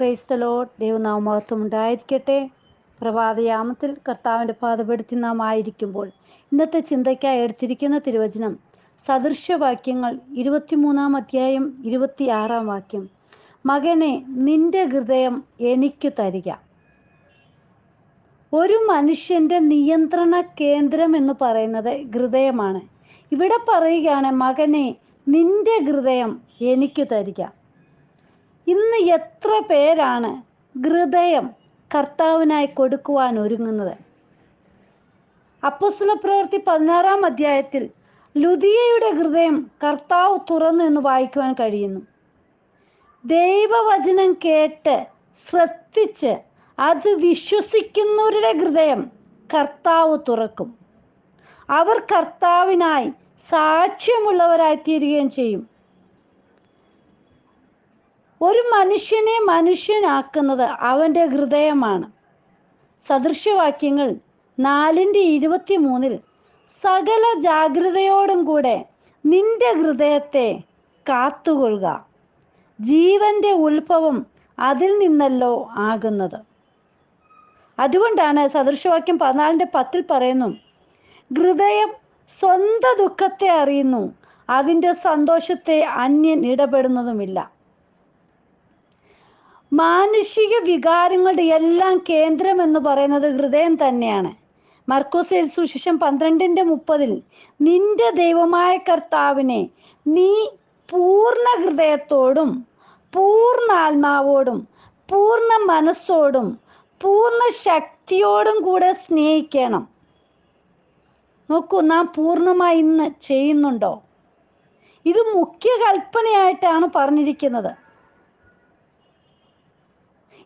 ക്രൈസ്തലോ ദൈവനാമത്വം ഉണ്ടായിരിക്കട്ടെ പ്രഭാതയാമത്തിൽ കർത്താവിന്റെ പാതപ്പെടുത്തി നാം ആയിരിക്കുമ്പോൾ ഇന്നത്തെ ചിന്തയ്ക്കായി എടുത്തിരിക്കുന്ന തിരുവചനം സദൃശവാക്യങ്ങൾ ഇരുപത്തിമൂന്നാം അധ്യായം ഇരുപത്തിയാറാം വാക്യം. മകനെ നിന്റെ ഹൃദയം എനിക്ക് തരിക. ഒരു മനുഷ്യന്റെ നിയന്ത്രണ കേന്ദ്രം എന്ന് പറയുന്നത് ഹൃദയമാണ്. ഇവിടെ പറയുകയാണ് മകനെ നിന്റെ ഹൃദയം എനിക്ക് തരിക. ഇന്ന് എത്ര പേരാണ് ഹൃദയം കർത്താവിനായി കൊടുക്കുവാൻ ഒരുങ്ങുന്നത്? അപ്പസ്ല പ്രവൃത്തി പതിനാറാം അധ്യായത്തിൽ ലുദിയയുടെ ഹൃദയം കർത്താവ് തുറന്നു എന്ന് വായിക്കുവാൻ കഴിയുന്നു. ദൈവവചനം കേട്ട് ശ്രദ്ധിച്ച് അത് വിശ്വസിക്കുന്നവരുടെ ഹൃദയം കർത്താവ് തുറക്കും. അവർ കർത്താവിനായി സാക്ഷ്യമുള്ളവരായി തീരുകയും ചെയ്യും. ഒരു മനുഷ്യനെ മനുഷ്യനാക്കുന്നത് അവന്റെ ഹൃദയമാണ്. സദൃശ്യവാക്യങ്ങൾ നാലിന്റെ ഇരുപത്തി മൂന്നിൽ സകല ജാഗ്രതയോടും കൂടെ നിന്റെ ഹൃദയത്തെ കാത്തുകൊള്ളുക. ജീവന്റെ ഉത്ഭവം അതിൽ നിന്നല്ലോ ആകുന്നത്. അതുകൊണ്ടാണ് സദൃശവാക്യം പതിനാലിന്റെ പത്തിൽ പറയുന്നു ഹൃദയം സ്വന്തം ദുഃഖത്തെ അറിയുന്നു അതിന്റെ സന്തോഷത്തെ അന്യൻ ഇടപെടുന്നതുമില്ല. മാനുഷിക വികാരങ്ങളുടെ എല്ലാം കേന്ദ്രം എന്ന് പറയുന്നത് ഹൃദയം തന്നെയാണ്. മർക്കോസ് സുശേഷം പന്ത്രണ്ടിന്റെ മുപ്പതിൽ നിന്റെ ദൈവമായ കർത്താവിനെ നീ പൂർണ ഹൃദയത്തോടും പൂർണ ആത്മാവോടും പൂർണ മനസ്സോടും പൂർണ ശക്തിയോടും കൂടെ സ്നേഹിക്കണം. നോക്കൂ നാം പൂർണമായി ഇന്ന് ചെയ്യുന്നുണ്ടോ? ഇത് മുഖ്യ കൽപ്പനയായിട്ടാണ് പറഞ്ഞിരിക്കുന്നത്.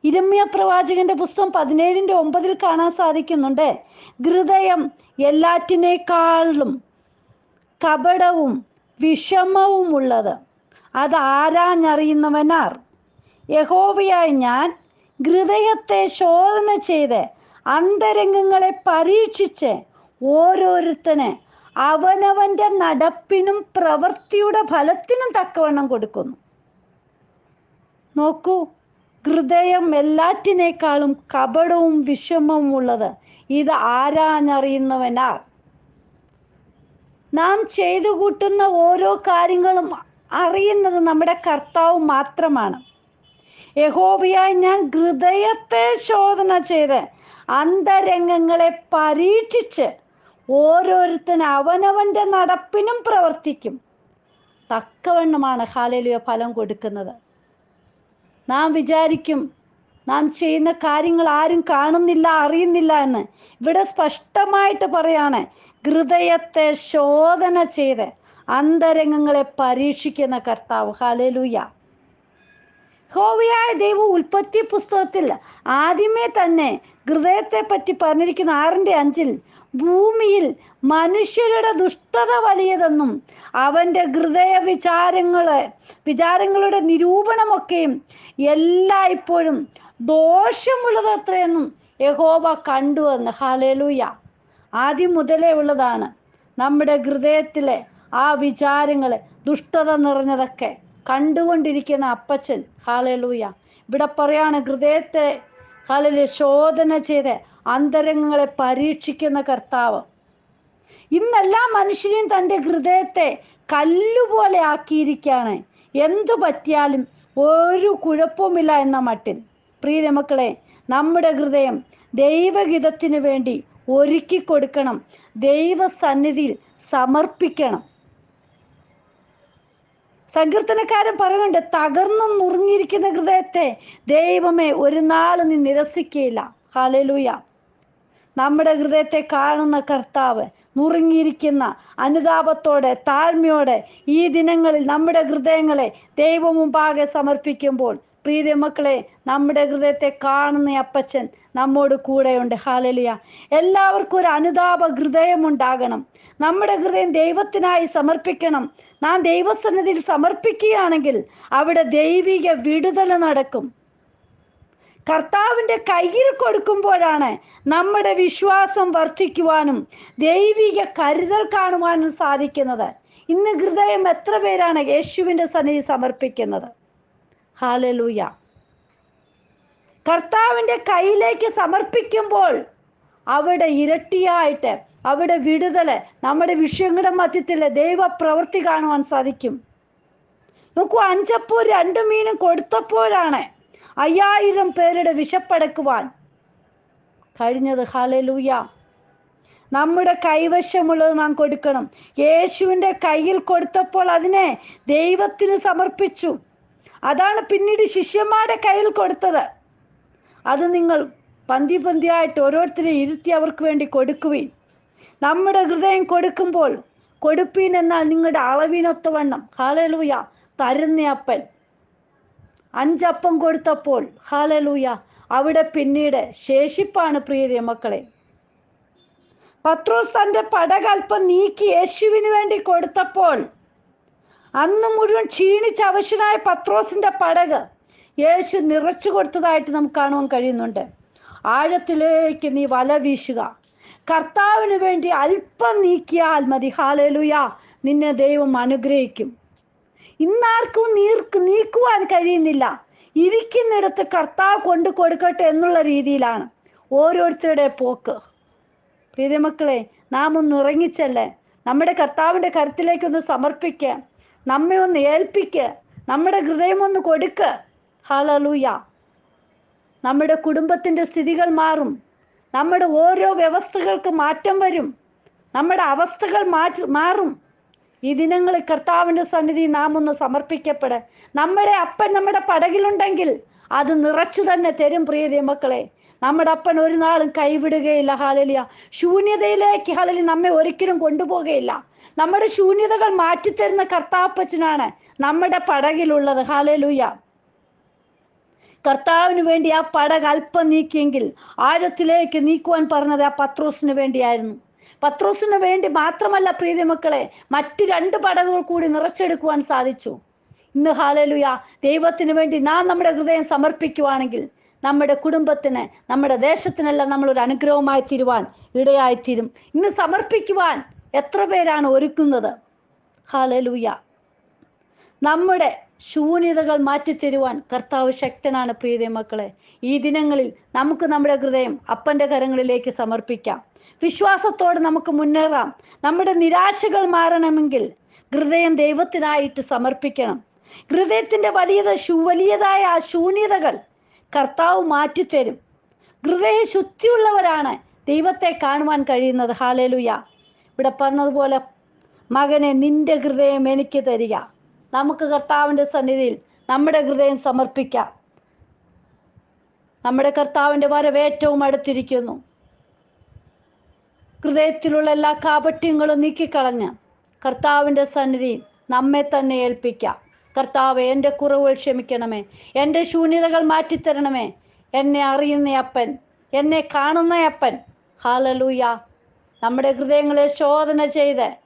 ഇരമ്യ പ്രവാചകന്റെ പുസ്തകം പതിനേഴിന്റെ ഒമ്പതിൽ കാണാൻ സാധിക്കുന്നുണ്ട്. ഹൃദയം എല്ലാറ്റിനേക്കാളും കപടവും വിഷമവും ഉള്ളത്. അത് ആരാഞ്ഞറിയുന്നവനാർ? യഹോവയായി ഞാൻ ഹൃദയത്തെ ശോധന ചെയ്ത് അന്തരംഗങ്ങളെ പരീക്ഷിച്ച് ഓരോരുത്തന് അവനവന്റെ നടപ്പിനും പ്രവൃത്തിയുടെ ഫലത്തിനും തക്കവണ്ണം കൊടുക്കുന്നു. നോക്കൂ ഹൃദയം എല്ലാറ്റിനേക്കാളും കപടവും വിഷമവും ഉള്ളത്. ഇത് ആരാഞ്ഞറിയുന്നവനാർ നാം ചെയ്തു കൂട്ടുന്ന ഓരോ കാര്യങ്ങളും അറിയുന്നത് നമ്മുടെ കർത്താവ് മാത്രമാണ്. യഹോവയായി ഞാൻ ഹൃദയത്തെ ശോധന ചെയ്ത് അന്തരംഗങ്ങളെ പരീക്ഷിച്ച് ഓരോരുത്തന് അവനവന്റെ നടപ്പിനും പ്രവർത്തിക്കും. തക്കവണ്ണമാണ് ഹാലലിയ ഫലം കൊടുക്കുന്നത്. നാം വിചാരിക്കും നാം ചെയ്യുന്ന കാര്യങ്ങൾ ആരും കാണുന്നില്ല അറിയുന്നില്ല എന്ന്. ഇവിടെ സ്പഷ്ടമായിട്ട് പറയാണ് ഹൃദയത്തെ ശോധന ചെയ്ത് അന്തരംഗങ്ങളെ പരീക്ഷിക്കുന്ന കർത്താവ്. ഹാലലൂയ ഹോവിയായ ദൈവം ഉൽപ്പത്തി പുസ്തകത്തിൽ ആദ്യമേ തന്നെ ഹൃദയത്തെ പറ്റി പറഞ്ഞിരിക്കുന്ന ആറിന്റെ അഞ്ചിൽ ഭൂമിയിൽ മനുഷ്യരുടെ ദുഷ്ടത വലിയതെന്നും അവന്റെ ഹൃദയ വിചാരങ്ങൾ വിചാരങ്ങളുടെ നിരൂപണമൊക്കെയും എല്ലായ്പ്പോഴും ദോഷമുള്ളത് അത്രയെന്നും യഹോവ കണ്ടുവന്ന്. ഹാലേലൂയ ആദ്യം മുതലേ ഉള്ളതാണ് നമ്മുടെ ഹൃദയത്തിലെ ആ വിചാരങ്ങൾ ദുഷ്ടത നിറഞ്ഞതൊക്കെ കണ്ടുകൊണ്ടിരിക്കുന്ന അപ്പച്ചൻ. ഹാലലൂയ ഇവിടെ പറയാണ് ഹൃദയത്തെ ഹാലല് ശോധന ചെയ്ത് അന്തരംഗങ്ങളെ പരീക്ഷിക്കുന്ന കർത്താവ്. ഇന്നെല്ലാ മനുഷ്യനെയും തന്റെ ഹൃദയത്തെ കല്ലുപോലെ ആക്കിയിരിക്കുകയാണ്. എന്തു പറ്റിയാലും ഒരു കുഴപ്പവുമില്ല എന്ന മട്ടിൽ. പ്രിയ മക്കളെ നമ്മുടെ ഹൃദയം ദൈവഹിതത്തിനു വേണ്ടി ഒരുക്കി കൊടുക്കണം. ദൈവസന്നിധിയിൽ സമർപ്പിക്കണം. സങ്കീർത്തനക്കാരൻ പറയുന്നുണ്ട് തകർന്നും നുറുങ്ങിയിരിക്കുന്ന ഹൃദയത്തെ ദൈവമേ ഒരു നാൾ നീ നിരസിക്കുകയില്ല. ഹാലലൂയ നമ്മുടെ ഹൃദയത്തെ കാണുന്ന കർത്താവ് നുറുങ്ങിയിരിക്കുന്ന അനുതാപത്തോടെ താഴ്മയോടെ ഈ ദിനങ്ങളിൽ നമ്മുടെ ഹൃദയങ്ങളെ ദൈവമുമ്പാകെ സമർപ്പിക്കുമ്പോൾ പ്രീതി മക്കളെ നമ്മുടെ ഹൃദയത്തെ കാണുന്ന അപ്പച്ചൻ നമ്മോട് കൂടെയുണ്ട്. ഹാലലിയ എല്ലാവർക്കും ഒരു അനുതാപ ഹൃദയമുണ്ടാകണം നമ്മുടെ ഹൃദയം ദൈവത്തിനായി സമർപ്പിക്കണം. നാം ദൈവസന്നിധിയിൽ സമർപ്പിക്കുകയാണെങ്കിൽ അവിടെ ദൈവിക വിടുതൽ നടക്കും. കർത്താവിന്റെ കയ്യിൽ കൊടുക്കുമ്പോഴാണ് നമ്മുടെ വിശ്വാസം വർദ്ധിക്കുവാനും ദൈവിക കരുതൽ കാണുവാനും സാധിക്കുന്നത്. ഇന്ന് ഹൃദയം എത്ര പേരാണ് യേശുവിന്റെ സന്നിധി സമർപ്പിക്കുന്നത്? ഹാലലൂയ കർത്താവിന്റെ കയ്യിലേക്ക് സമർപ്പിക്കുമ്പോൾ അവിടെ ഇരട്ടിയായിട്ട് അവിടെ വിടുതൽ നമ്മുടെ വിഷയങ്ങളുടെ മധ്യത്തിൽ ദൈവ പ്രവൃത്തി കാണുവാൻ സാധിക്കും. നോക്കൂ അഞ്ചപ്പോ രണ്ടു മീനും കൊടുത്തപ്പോഴാണ് അയ്യായിരം പേരുടെ വിശപ്പടക്കുവാൻ. കഴിഞ്ഞത് ഹാലലൂയ നമ്മുടെ കൈവശമുള്ളത് നാം കൊടുക്കണം. യേശുവിന്റെ കയ്യിൽ കൊടുത്തപ്പോൾ അതിനെ ദൈവത്തിന് സമർപ്പിച്ചു. അതാണ് പിന്നീട് ശിഷ്യന്മാരുടെ കയ്യിൽ കൊടുത്തത്. അത് നിങ്ങൾ പന്തി പന്തിയായിട്ട് ഓരോരുത്തരെ ഇരുത്തി അവർക്ക് വേണ്ടി കൊടുക്കുവിൻ. നമ്മുടെ ഹൃദയം കൊടുക്കുമ്പോൾ കൊടുപ്പീൻ എന്നാൽ നിങ്ങളുടെ അളവിനൊത്തവണ്ണം ഹാലലൂയ തരുന്ന അപ്പൻ. അഞ്ചപ്പം കൊടുത്തപ്പോൾ ഹാലലൂയ അവിടെ പിന്നീട് ശേഷിപ്പാണ് പ്രിയതേ മക്കളെ. പത്രോസ് തന്റെ പടകൽപ്പം നീക്കി യേശുവിന് വേണ്ടി കൊടുത്തപ്പോൾ അന്ന് മുഴുവൻ ക്ഷീണിച്ച അവശനായ പത്രോസിന്റെ പടക് യേശു നിറച്ചു കൊടുത്തതായിട്ട് നമുക്ക് കാണുവാൻ കഴിയുന്നുണ്ട്. ആഴത്തിലേക്ക് നീ വല വീശുക. കർത്താവിന് വേണ്ടി അല്പം നീക്കിയാൽ മതി. ഹാലലുയ നിന്നെ ദൈവം അനുഗ്രഹിക്കും. ഇന്നാർക്കും നീർക്ക് നീക്കുവാൻ കഴിയുന്നില്ല. ഇരിക്കുന്നിടത്ത് കർത്താവ് കൊണ്ടു കൊടുക്കട്ടെ എന്നുള്ള രീതിയിലാണ് ഓരോരുത്തരുടെ പോക്ക്. പ്രീതിമക്കളെ നാം ഒന്ന് ഉറങ്ങിച്ചല്ലേ. നമ്മുടെ കർത്താവിന്റെ കരുത്തിലേക്കൊന്ന് സമർപ്പിക്കുക നമ്മെ ഒന്ന് ഏൽപ്പിക്കുക നമ്മുടെ ഹൃദയം ഒന്ന് കൊടുക്ക്. ഹാലൂയ നമ്മുടെ കുടുംബത്തിന്റെ സ്ഥിതികൾ മാറും. നമ്മുടെ ഓരോ വ്യവസ്ഥകൾക്ക് മാറ്റം വരും. നമ്മുടെ അവസ്ഥകൾ മാറ്റി മാറും. ഈ ദിനങ്ങളിൽ കർത്താവിന്റെ സന്നിധി നാം ഒന്ന് സമർപ്പിക്കപ്പെടെ. നമ്മുടെ അപ്പൻ നമ്മുടെ പടകിലുണ്ടെങ്കിൽ അത് നിറച്ചു തന്നെ തരും പ്രിയ മക്കളെ നമ്മുടെ അപ്പൻ ഒരു നാളും കൈവിടുകയില്ല. ഹാലലിയ ശൂന്യതയിലേക്ക് ഹാലലി നമ്മെ ഒരിക്കലും കൊണ്ടുപോകുകയില്ല നമ്മുടെ ശൂന്യതകൾ മാറ്റിത്തരുന്ന കർത്താപ്പച്ചനാണ് നമ്മുടെ പടകിലുള്ളത്. ഹാലലൂയ കർത്താവിന് വേണ്ടി ആ പടക് അല്പം നീക്കിയെങ്കിൽ ആഴത്തിലേക്ക് നീക്കുവാൻ പറഞ്ഞത് ആ പത്രോസിന് വേണ്ടിയായിരുന്നു. പത്രോസിന് വേണ്ടി മാത്രമല്ല പ്രീതി മക്കളെ മറ്റ് രണ്ട് പടകുകൾ കൂടി നിറച്ചെടുക്കുവാൻ സാധിച്ചു. ഇന്ന് ഹാലലുയ ദൈവത്തിന് വേണ്ടി നാം നമ്മുടെ ഹൃദയം സമർപ്പിക്കുവാണെങ്കിൽ നമ്മുടെ കുടുംബത്തിന് നമ്മുടെ ദേശത്തിനെല്ലാം നമ്മളൊരു അനുഗ്രഹമായി തീരുവാൻ ഇടയായിത്തീരും. ഇന്ന് സമർപ്പിക്കുവാൻ എത്ര പേരാണ് ഒരുക്കുന്നത്? ഹാലലൂയ. നമ്മുടെ ശൂന്യതകൾ മാറ്റിത്തരുവാൻ കർത്താവ് ശക്തനാണ് പ്രീതി മക്കളെ. ഈ ദിനങ്ങളിൽ നമുക്ക് നമ്മുടെ ഹൃദയം അപ്പന്റെ കരങ്ങളിലേക്ക് സമർപ്പിക്കാം. വിശ്വാസത്തോടെ നമുക്ക് മുന്നേറാം. നമ്മുടെ നിരാശകൾ മാറണമെങ്കിൽ ഹൃദയം ദൈവത്തിനായിട്ട് സമർപ്പിക്കണം. ഹൃദയത്തിന്റെ വലിയത വലിയതായ ആ ശൂന്യതകൾ കർത്താവ് മാറ്റിത്തരും. ഹൃദയ ശുദ്ധിയുള്ളവരാണ് ദൈവത്തെ കാണുവാൻ കഴിയുന്നത്. ഹാലേലുയ. ഇവിടെ പറഞ്ഞതുപോലെ മകനെ നിന്റെ ഹൃദയം എനിക്ക് തരിക. നമുക്ക് കർത്താവിന്റെ സന്നിധിയിൽ നമ്മുടെ ഹൃദയം സമർപ്പിക്കാം. നമ്മുടെ കർത്താവിന്റെ വരവ് ഏറ്റവും അടുത്തിരിക്കുന്നു. ഹൃദയത്തിലുള്ള എല്ലാ കാപട്യങ്ങളും നീക്കിക്കളഞ്ഞ് കർത്താവിന്റെ സന്നിധിയിൽ നമ്മെ തന്നെ ഏൽപ്പിക്കാം. കർത്താവ് എന്റെ കുറവുകൾ ക്ഷമിക്കണമേ. എന്റെ ശൂന്യതകൾ മാറ്റിത്തരണമേ. എന്നെ അറിയുന്ന അപ്പൻ എന്നെ കാണുന്ന അപ്പൻ. ഹാലലൂയ നമ്മുടെ ഹൃദയങ്ങളെ ശോധന ചെയ്ത്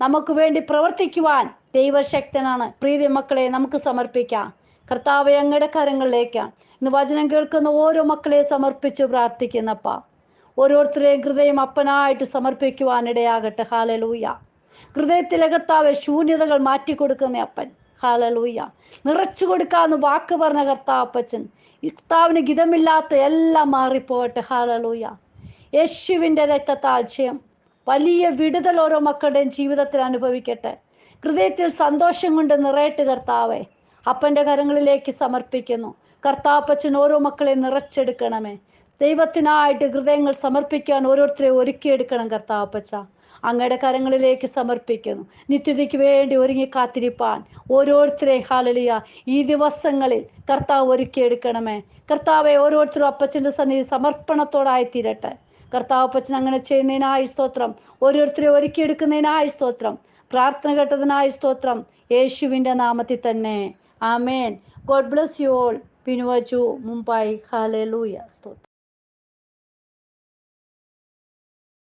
നമുക്ക് വേണ്ടി പ്രവർത്തിക്കുവാൻ ദൈവശക്തനാണ്. പ്രീതി മക്കളെ നമുക്ക് സമർപ്പിക്കാം. കർത്താവ് അങ്ങയുടെ കരങ്ങളിലേക്ക് ഇന്ന് വചനം കേൾക്കുന്ന ഓരോ മക്കളെ സമർപ്പിച്ച് പ്രാർത്ഥിക്കുന്നപ്പ. ഓരോരുത്തരെയും ഹൃദയം അപ്പനായിട്ട് സമർപ്പിക്കുവാൻ ഇടയാകട്ടെ. ഹാലലൂയ ഹൃദയത്തിലെ കർത്താവ് ശൂന്യതകൾ മാറ്റി കൊടുക്കുന്ന അപ്പൻ. ഹാലലൂയ നിറച്ചു കൊടുക്കാന്ന് വാക്ക് പറഞ്ഞ കർത്താവ് അപ്പച്ചൻ. കർത്താവിന് ഗിതമില്ലാത്ത എല്ലാം മാറിപ്പോകട്ടെ. ഹാലലൂയ യേശുവിന്റെ രക്തത്താൽ ജയം. വലിയ വിടുതൽ ഓരോ മക്കളുടെയും ജീവിതത്തിൽ അനുഭവിക്കട്ടെ. ഹൃദയത്തിൽ സന്തോഷം കൊണ്ട് നിറയട്ട് കർത്താവെ. അപ്പന്റെ കരങ്ങളിലേക്ക് സമർപ്പിക്കുന്നു. കർത്താപ്പച്ചൻ ഓരോ മക്കളെ നിറച്ചെടുക്കണമേ. ദൈവത്തിനായിട്ട് ഹൃദയങ്ങൾ സമർപ്പിക്കാൻ ഓരോരുത്തരെ ഒരുക്കിയെടുക്കണം കർത്താപ്പച്ച. അങ്ങയുടെ കരങ്ങളിലേക്ക് സമർപ്പിക്കുന്നു. നിത്യതയ്ക്ക് വേണ്ടി ഒരുങ്ങി കാത്തിരിപ്പാൻ ഓരോരുത്തരെ ഹാലലിയ ഈ ദിവസങ്ങളിൽ കർത്താവ് ഒരുക്കിയെടുക്കണമേ. കർത്താവെ ഓരോരുത്തരും അപ്പച്ചന്റെ സന്നിധി സമർപ്പണത്തോടായി തീരട്ടെ. കർത്താവ് അപ്പച്ചൻ അങ്ങനെ ചെയ്യുന്നതിനായി സ്തോത്രം. ഓരോരുത്തരെ ഒരുക്കിയെടുക്കുന്നതിനായി സ്തോത്രം. പ്രാർത്ഥന കേട്ടതിനായി സ്തോത്രം. യേശുവിന്റെ നാമത്തിൽ തന്നെ. ആമേൻ. God bless you all. പിൻവച്ചു Mumbai ഹാലേ ലൂയ സ്തോത്രം.